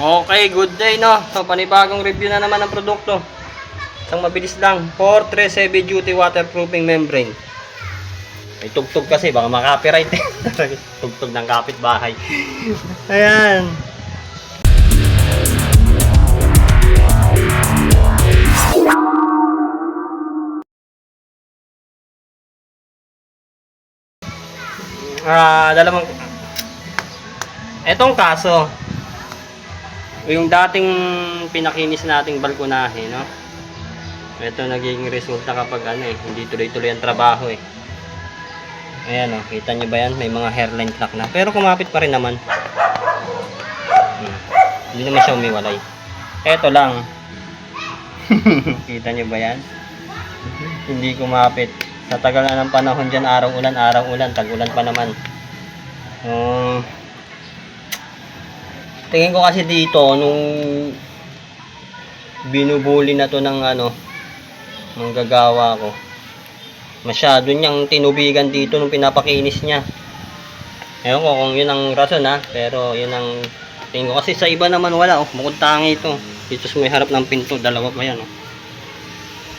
Okay, good day no. So panibagong review na naman ng produkto. Isang mabilis lang, Fortress Heavy Duty Waterproofing Membrane. May tugtog kasi, baka makapiright. tugtog ng kapitbahay. Ayan. Ah, dalawang Etong kaso, yung dating pinakinis nating balkonahe, no? Ito naging resulta kapag ano eh, hindi tuloy-tuloy ang trabaho eh. Ayan oh, kita nyo ba yan? May mga hairline crack na. Pero kumapit pa rin naman. Hmm. Hindi naman siya umiwalay. Eto lang. kita nyo ba yan? hindi kumapit. Sa tagal na ng panahon dyan, araw-ulan, araw-ulan, tag-ulan pa naman. Um, tingin ko kasi dito, nung binubuli na to ng ano, ng gagawa ko, masyado niyang tinubigan dito nung pinapakinis niya. Ewan ko kung yun ang rason ha, pero yun ang tingin ko. Kasi sa iba naman wala, oh, bukod tangi ito. Dito sa may harap ng pinto, dalawa pa yan. Oh.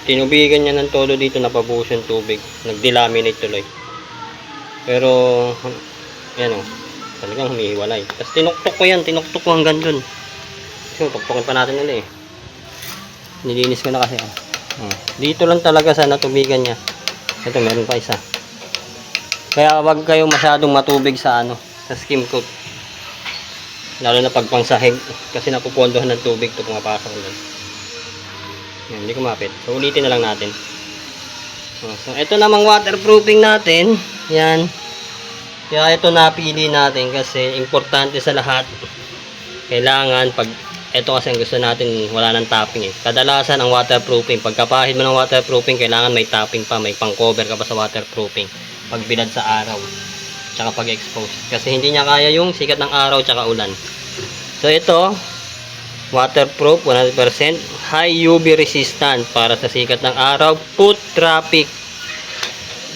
Tinubigan niya ng todo dito, napabuhos yung tubig. Nag-delaminate tuloy. Pero, yan oh, talagang humihiwalay. Tapos tinuktok ko yan, tinuktok ko hanggang dun. Kasi tuktokin pa natin ulit eh. Nilinis ko na kasi. Oh. Oh. Dito lang talaga sa natubigan niya. Ito, meron pa isa. Kaya wag kayo masyadong matubig sa ano, sa skim coat. Lalo na pag pangsahig kasi napupondohan ng tubig to pumapasok doon. Yan, hindi kumapit. So ulitin na lang natin. Oh, so ito namang waterproofing natin. Yan. Kaya ito napili natin kasi importante sa lahat. Kailangan pag ito kasi ang gusto natin wala nang topping eh. Kadalasan ang waterproofing, pagkapahid mo ng waterproofing, kailangan may topping pa, may pang-cover ka pa sa waterproofing. Pag bilad sa araw, tsaka pag expose. Kasi hindi niya kaya yung sikat ng araw tsaka ulan. So ito, waterproof 100%, high UV resistant para sa sikat ng araw, foot traffic.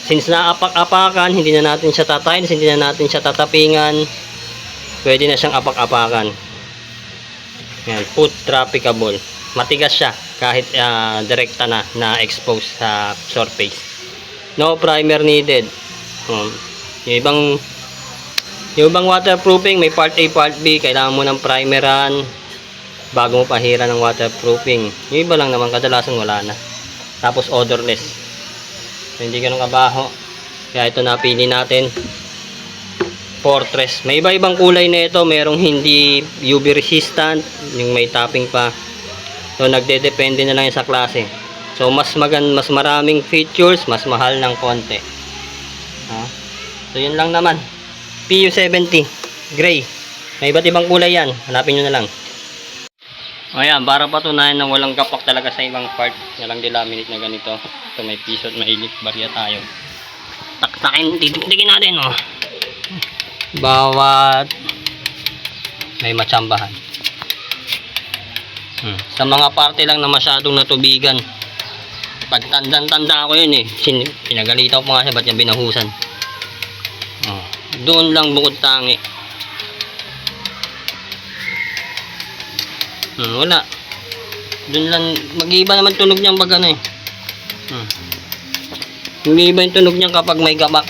Since naapak-apakan, hindi na natin siya tatiles, hindi na natin siya tatapingan, pwede na siyang apak-apakan. Yan, foot trafficable. Matigas siya kahit ah, direkta na na expose sa surface. No primer needed. Um, yung ibang yung ibang waterproofing may part A, part B, kailangan mo ng primeran bago mo pahira ng waterproofing. Yung iba lang naman kadalasan wala na. Tapos odorless. Hindi ganun kabaho. Kaya ito napili natin. Fortress. May iba-ibang kulay na ito. Merong hindi UV resistant, yung may topping pa. So nagdedepende na lang sa klase. So mas magan mas maraming features, mas mahal ng konti. Ha? So yun lang naman. PU70 gray. May iba't ibang kulay yan. Hanapin nyo na lang. Ayan, para patunayan na walang kapak talaga sa ibang part. Walang delaminate na ganito. Ito may piso at may elite barya tayo. Taktakin, titignan natin oh bawat may matsambahan. Hmm. Sa mga parte lang na masyadong natubigan. Pag tandang-tanda ko yun eh. Sin pinagalitan ko pa nga siya, ba't niya binahusan? Oh. Doon lang bukod tangi. Hmm, wala. Doon lang, mag-iiba naman tunog niyan pag ano eh. Hmm. Mag-iiba yung tunog niyan kapag may gabak.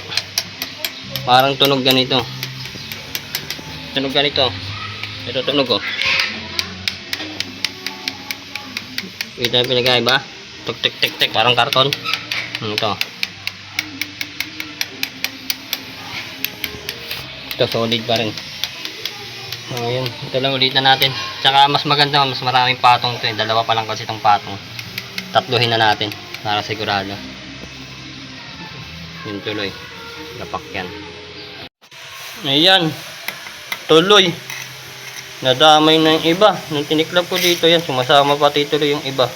Parang tunog ganito tunog ganito ito tunog oh ito yung pinagkaiba tuk tik tik tik parang karton hmm, ito ito solid pa rin so yun. Ito lang ulit na natin. Tsaka mas maganda mas maraming patong ito eh. dalawa pa lang kasi itong patong. Tatluhin na natin para sigurado. Yun tuloy. Lapak yan. Ayan. Tuloy. Nadamay na yung iba. Nung tiniklap ko dito yan sumasama pati tuloy yung iba.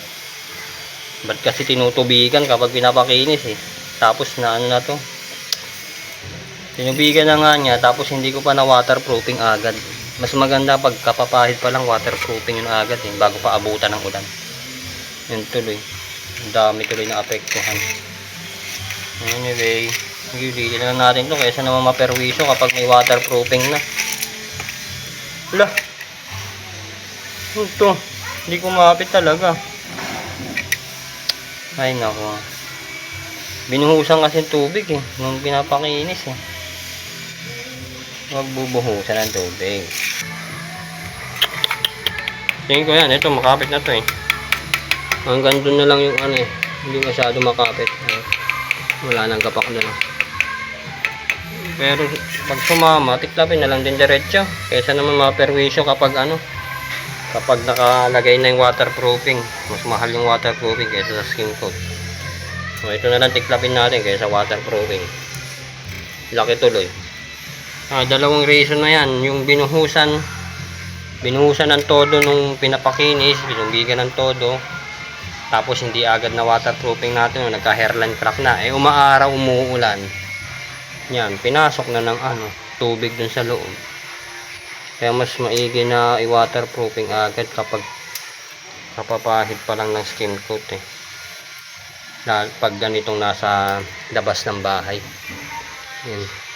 Ba't kasi tinutubigan kapag pinapakinis eh? Tapos na ano na to? Tinubigan na nga niya tapos hindi ko pa na waterproofing agad mas maganda pag kapapahid pa lang waterproofing yun agad eh bago pa abutan ng ulan yun tuloy dami tuloy na apektuhan anyway Gilitin na natin to kaysa naman maperwisyo kapag may waterproofing na. Wala. Ito, hindi kumapit talaga. Ay, nako. Binuhusan kasi tubig eh, nung pinapakinis eh. Huwag bubuhusan ng tubig. Tingin ko yan, ito makapit na to eh. Hanggang doon na lang yung ano eh, hindi masyado makapit. Wala nang kapak doon. Pero pag sumama, tiklapin na lang din diretso. Kaysa naman maperwisyo kapag ano, kapag nakalagay na yung waterproofing. Mas mahal yung waterproofing kaysa sa skin coat. So, ito na lang tiklapin natin kaysa waterproofing. Laki tuloy. Ah, dalawang reason na yan. Yung binuhusan, binuhusan ng todo nung pinapakinis, binubigan ng todo. Tapos hindi agad na waterproofing natin, nagka-hairline crack na. Eh, umaaraw, umuulan. Yan, pinasok na ng ano, tubig dun sa loob. Kaya mas maigi na i-waterproofing agad kapag kapapahid pa lang ng skim coat eh. Na, pag ganitong nasa labas ng bahay. Yan.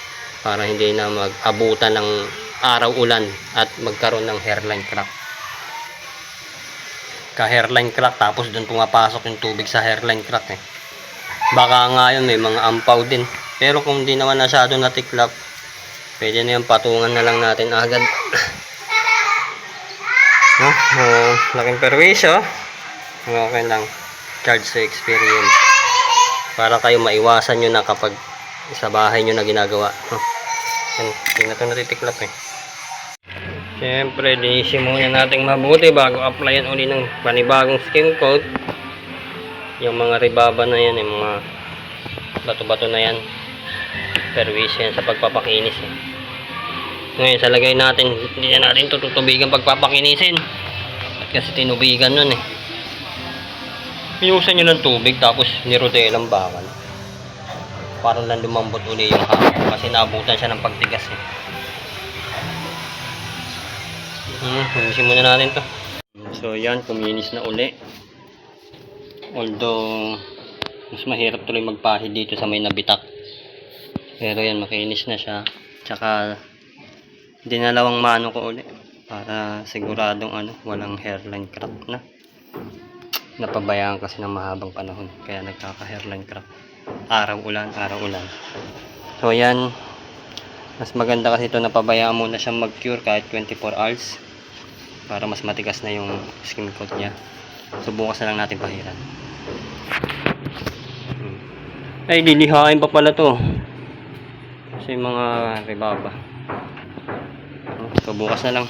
Para hindi na mag-abutan ng araw ulan at magkaroon ng hairline crack. Ka-hairline crack tapos doon pumapasok yung tubig sa hairline crack eh. Baka nga yun may mga ampaw din. Pero kung di naman masyado natiklap, pwede na yung patungan na lang natin agad. no? Uh, laking perwisyo. Okay lang. Charge sa experience. Para kayo maiwasan nyo na kapag sa bahay nyo na ginagawa. Yan, hindi na ito natitiklap eh. Siyempre, linisin muna natin mabuti bago applyan uli ng panibagong skin coat. Yung mga ribaba na yan, yung mga bato-bato na yan. Perwis yan sa pagpapakinis eh. Ngayon, sa lagay natin, hindi na natin ito tutubigan pagpapakinisin. Kasi tinubigan nun eh. Pinusan nyo ng tubig tapos nirodelang bakal. Parang lang lumambot uli yung hapon kasi naabutan siya ng pagtigas eh. Hmm, linisin muna natin to. So yan, kuminis na uli. Although, mas mahirap tuloy magpahid dito sa may nabitak. Pero yan, makinis na siya. Tsaka, dinalawang mano ko uli. Para siguradong ano, walang hairline crack na. Napabayaan kasi ng mahabang panahon. Kaya nagkaka-hairline crack. Araw ulan, araw ulan. So yan, mas maganda kasi ito napabayaan muna siyang mag-cure kahit 24 hours para mas matigas na yung skin coat niya. So bukas na lang natin pahiran. Ay, lilihain pa pala to. Kasi mga ribaba. So bukas na lang.